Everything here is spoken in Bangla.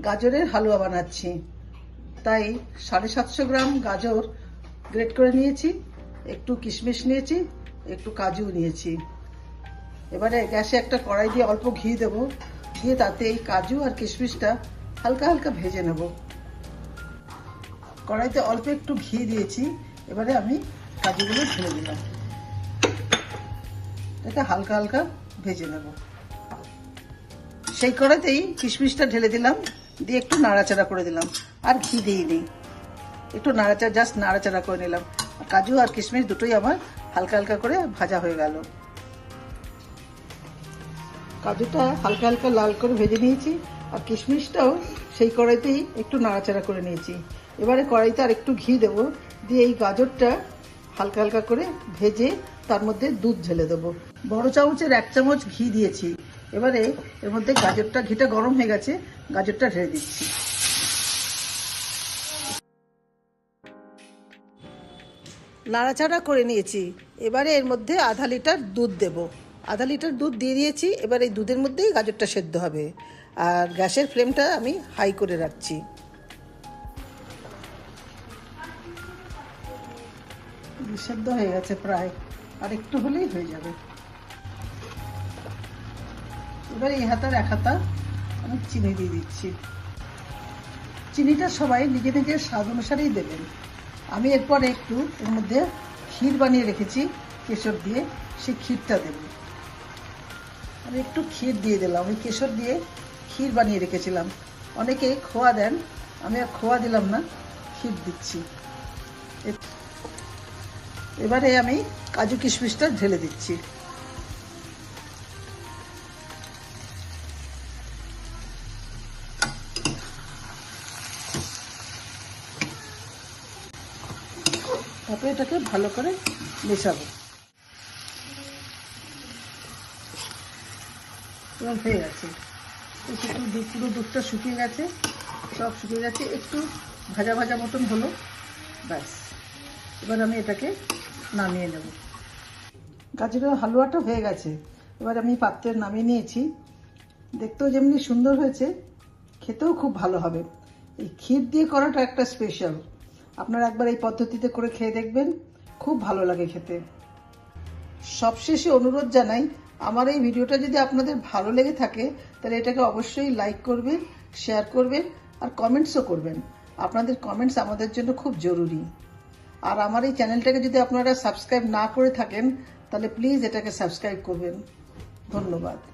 গাজরের হালুয়া বানাচ্ছি। তাই সাড়ে সাতশো গ্রাম গাজর গ্রেট করে নিয়েছি, একটু কিশমিশ নিয়েছি, একটু কাজু নিয়েছি। এবারে গ্যাসে একটা কড়াই দিয়ে অল্প ঘি দেবো, দিয়ে তাতে এই কাজু আর কিশমিশটা হালকা হালকা ভেজে নেব। কড়াইতে অল্প একটু ঘি দিয়েছি, এবারে আমি কাজুগুলো ঢেলে দিলাম। এটা হালকা হালকা ভেজে নেব। সেই কড়াইতেই কিশমিশটা ঢেলে দিলাম। দিয়ে একটু নাড়াচাড়া করে দিলাম। আর ঘি দিই দিইনি। একটু নাড়াচাড়া জাস্ট নাড়াচাড়া করে নিলাম। কাজু আর কিশমিশ দুটোই আমার হালকা হালকা করে ভাজা হয়ে গেল। কাজুটা হালকা হালকা লাল করে ভেজে নিয়েছি। আর কিশমিশটাও সেই কড়াইতেই একটু নাড়াচাড়া করে নিয়েছি। এবারে কড়াইতে আর একটু ঘি দেবো। দিয়ে এই গাজরটা হালকা হালকা করে ভেজে তার মধ্যে দুধ ঢেলে দেবো। বড় চামচের এক চামচ ঘি দিয়েছি। এবারে এর মধ্যে গাজরটা ঘিটা গরম হয়ে গেছে, গাজরটা ঢেলে দিচ্ছি। নাড়াচাড়া করে নিয়েছি। এবারে এর মধ্যে আধা লিটার দুধ দেব। আধা লিটার দুধ দিয়ে দিয়েছি, এবার এই দুধের মধ্যেই গাজরটা সেদ্ধ হবে। আর গ্যাসের ফ্লেমটা আমি হাই করে রাখছি। সেদ্ধ হয়ে গেছে প্রায়। আর একটু হলেই হয়ে যাবে। এবার এই হাতার এক হাতা আমি চিনি দিয়ে দিচ্ছি। চিনিটা সবাই নিজে নিজের স্বাদ অনুসারেই দেবেন। আমি এরপরে একটু এর মধ্যে ক্ষীর বানিয়ে রেখেছি, কেশর দিয়ে। সেই ক্ষীরটা দেব। আমি একটু ক্ষীর দিয়ে দিলাম। ওই কেশর দিয়ে ক্ষীর বানিয়ে রেখেছিলাম। অনেকে খোয়া দেন, আমি আর খোয়া দিলাম না, ক্ষীর দিচ্ছি। এবারে আমি কাজু কিশমিশটা ঢেলে দিচ্ছি। তারপরে এটাকে ভালো করে মেশাবো। এবার হয়ে গেছে। একটু পুরো দুধটা শুকিয়ে গেছে, সব শুকিয়ে গেছে। একটু ভাজা ভাজা মতন হলো, ব্যাস। এবার আমি এটাকে নামিয়ে নেব। গাজরের হালুয়াটা হয়ে গেছে। এবার আমি পাত্রে নামিয়ে নিয়েছি। দেখতেও যেমনি সুন্দর হয়েছে, খেতেও খুব ভালো হবে। এই ক্ষীর দিয়ে করাটা একটা স্পেশাল আপনারা একবার এই পদ্ধতিতে করে খেয়ে দেখবেন। খুব ভালো লাগে খেতে। সবশেষে অনুরোধ জানাই, আমার এই ভিডিওটা যদি আপনাদের ভালো লেগে থাকে, তাহলে এটাকে অবশ্যই লাইক করবেন শেয়ার করবেন, আর কমেন্টসও করবেন। আপনাদের কমেন্টস আমাদের জন্য খুব জরুরি। আর আমার এই চ্যানেলটাকে যদি আপনারা সাবস্ক্রাইব না করে থাকেন, তাহলে প্লিজ এটাকে সাবস্ক্রাইব করবেন। ধন্যবাদ।